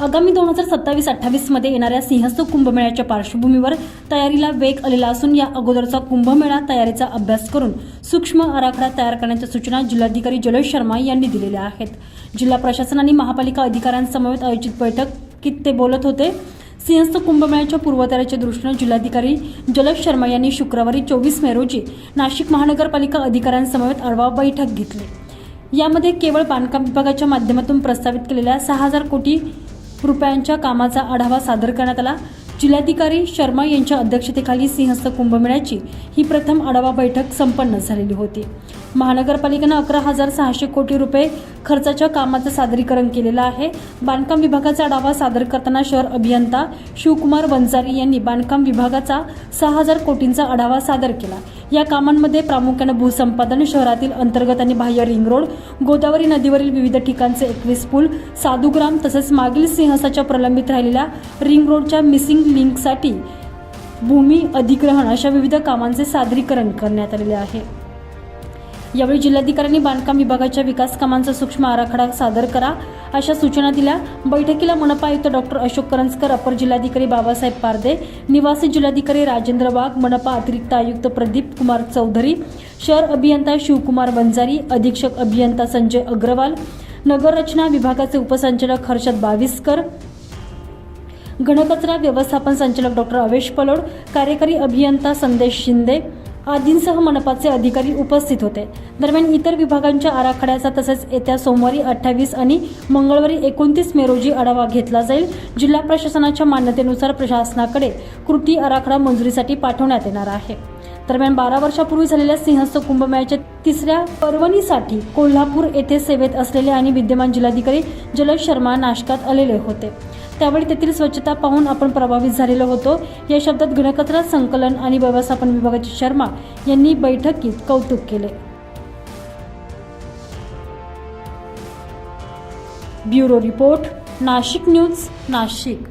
आगामी दोन हजार सत्तावीस अठ्ठावीसमध्ये येणाऱ्या सिंहस्थ कुंभमेळ्याच्या पार्श्वभूमीवर तयारीला वेग आलेला असून या अगोदरचा कुंभमेळा तयारीचा अभ्यास करून सूक्ष्म आराखडा तयार करण्याच्या सूचना जिल्हाधिकारी जलज शर्मा यांनी दिलेल्या आहेत. जिल्हा प्रशासन आणि महापालिका अधिकाऱ्यांसमवेत आयोजित बैठकीत ते बोलत होते. सिंहस्थ कुंभमेळ्याच्या पूर्वतयारीच्या दृष्टीनं जिल्हाधिकारी जलज शर्मा यांनी शुक्रवारी चोवीस मे रोजी नाशिक महानगरपालिका अधिकाऱ्यांसमवेत आढावा बैठक घेतली. यामध्ये केवळ बांधकाम विभागाच्या माध्यमातून प्रस्तावित केलेल्या सहा हजार कोटी रुपयांच्या कामाचा आढावा सादर करण्यात आला. जिल्हाधिकारी शर्मा यांच्या अध्यक्षतेखाली सिंहस्थ कुंभमेळ्याची ही प्रथम आढावा बैठक संपन्न झालेली होती. महानगरपालिकेनं अकरा हजार सहाशे कोटी रुपये खर्चाच्या कामाचं सादरीकरण केलेलं आहे. बांधकाम विभागाचा आढावा सादर करताना शहर अभियंता शिवकुमार वंजारी यांनी बांधकाम विभागाचा सहा हजार कोटींचा आढावा सादर केला. या कामांमध्ये प्रामुख्यानं भूसंपादन शहरातील अंतर्गत आणि बाह्य रिंग रोड गोदावरी नदीवरील विविध ठिकाणचे एकवीस पूल साधुग्राम तसेच मागील सिंहसाच्या प्रलंबित राहिलेल्या रिंग रोडच्या मिसिंग लिंकसाठी भूमी अधिग्रहण अशा विविध कामांचे सादरीकरण करण्यात आलेले आहे. यावेळी जिल्हाधिकाऱ्यांनी बांधकाम विभागाच्या विकास कामांचा सूक्ष्म आराखडा सादर करा. अशा सूचना दिल्या. बैठकीला मनपा आयुक्त डॉक्टर अशोक करंजकर अपर जिल्हाधिकारी बाबासाहेब पारदे निवासी जिल्हाधिकारी राजेंद्र वाघ मनपा अतिरिक्त आयुक्त प्रदीप कुमार चौधरी शहर अभियंता शिवकुमार बंजारी अधीक्षक अभियंता संजय अग्रवाल नगररचना विभागाचे उपसंचालक हर्षद बाविस्कर घनकचरा व्यवस्थापन संचालक डॉक्टर अवेश पलोड कार्यकारी अभियंता संदेश शिंदे आदींसह मनपाचे अधिकारी उपस्थित होते. दरम्यान इतर विभागांच्या आराखड्याचा तसेच येत्या सोमवारी अठ्ठावीस आणि मंगळवारी एकोणतीस मे रोजी आढावा घेतला जाईल. जिल्हा प्रशासनाच्या मान्यतेनुसार प्रशासनाकडे कृती आराखडा मंजुरीसाठी पाठवण्यात येणार आहे. दरम्यान बारा वर्षापूर्वी झालेल्या सिंहस्थ कुंभमेळ्याच्या तिसऱ्या पर्वणीसाठी कोल्हापूर येथे सेवेत असलेले आणि विद्यमान जिल्हाधिकारी जलद शर्मा नाशकात आलेले होते. त्यावेळी तेथील स्वच्छता पाहून आपण प्रभावित झालेलो होतो. या शब्दात घनकचरा संकलन आणि व्यवस्थापन विभागाचे शर्मा यांनी बैठकीत कौतुक केले. Bureau report Nashik news Nashik.